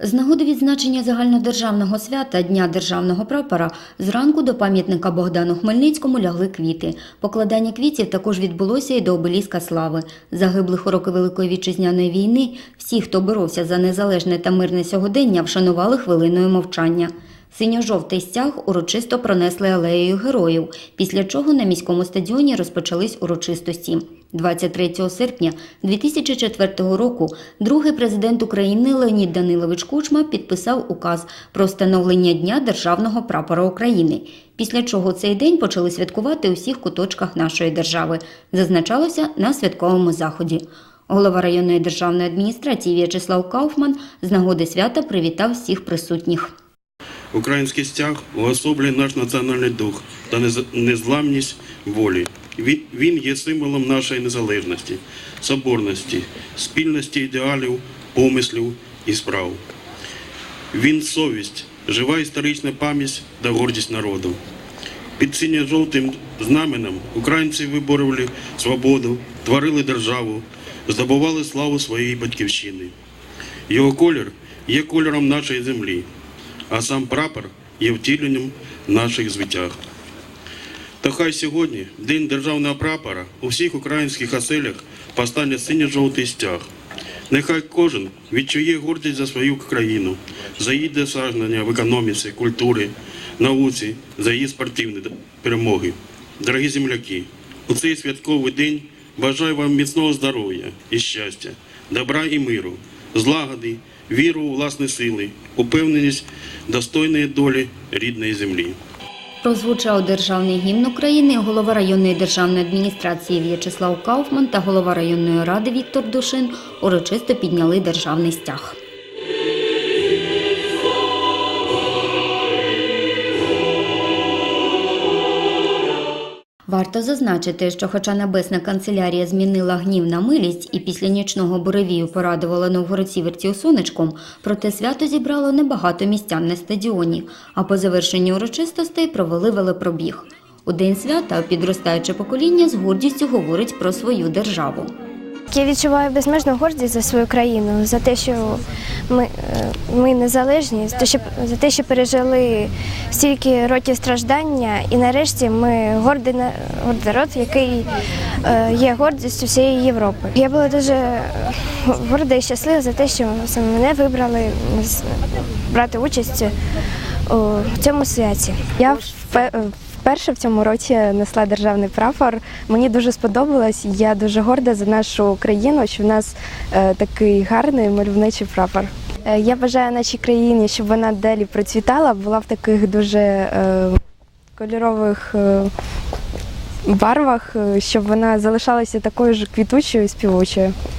З нагоди відзначення загальнодержавного свята Дня державного прапора зранку до пам'ятника Богдану Хмельницькому лягли квіти. Покладання квітів також відбулося і до обеліска слави. Загиблих у роки Великої вітчизняної війни всі, хто боровся за незалежне та мирне сьогодення, вшанували хвилиною мовчання. Синьо-жовтий стяг урочисто пронесли алеєю героїв, після чого на міському стадіоні розпочались урочистості. 23 серпня 2004 року другий президент України Леонід Данилович Кучма підписав указ про встановлення Дня державного прапора України, після чого цей день почали святкувати у всіх куточках нашої держави, зазначалося на святковому заході. Голова районної державної адміністрації В'ячеслав Кауфман з нагоди свята привітав всіх присутніх. Український стяг уособлює наш національний дух та нез- незламність волі. Він є символом нашої незалежності, соборності, спільності ідеалів, помислів і справ. Він совість, жива історична пам'ять та гордість народу. Під синьо-жовтим знаменем українці виборювали свободу, творили державу, здобували славу своєї батьківщини. Його колір є кольором нашої землі, а сам прапор є втіленням наших звитяг. Та хай сьогодні, День державного прапора, у всіх українських оселях постане синьо-жовтий стяг. Нехай кожен відчує гордість за свою країну, за її досягнення в економіці, культурі, науці, за її спортивні перемоги. Дорогі земляки, у цей святковий день бажаю вам міцного здоров'я і щастя, добра і миру, злагоди, віру у власні сили, упевненість достойної долі рідної землі. Прозвучав державний гімн України голова районної державної адміністрації В'ячеслав Кауфман та голова районної ради Віктор Душин урочисто підняли державний стяг. Варто зазначити, що хоча Небесна канцелярія змінила гнів на милість і після нічного буревію порадувала новгородціверців сонечком, проте свято зібрало небагато містян на стадіоні, а по завершенні урочистостей провели велепробіг. У день свята підростаюче покоління з гордістю говорить про свою державу. Я відчуваю безмежну гордість за свою країну, за те, що ми, е, ми незалежні, за те, що, за те, що пережили стільки років страждання, і нарешті ми гордий, гордий народ, який е, є гордістю всієї Європи. Я була дуже горда і щаслива за те, що мене вибрали брати участь у цьому святі. Я вперше в цьому році несла державний прапор. Мені дуже сподобалось. Я дуже горда за нашу країну, що в нас е, такий гарний мальовничий прапор. Е, Я бажаю нашій країні, щоб вона далі процвітала, була в таких дуже е, кольорових барвах, щоб вона залишалася такою ж квітучою і співучою.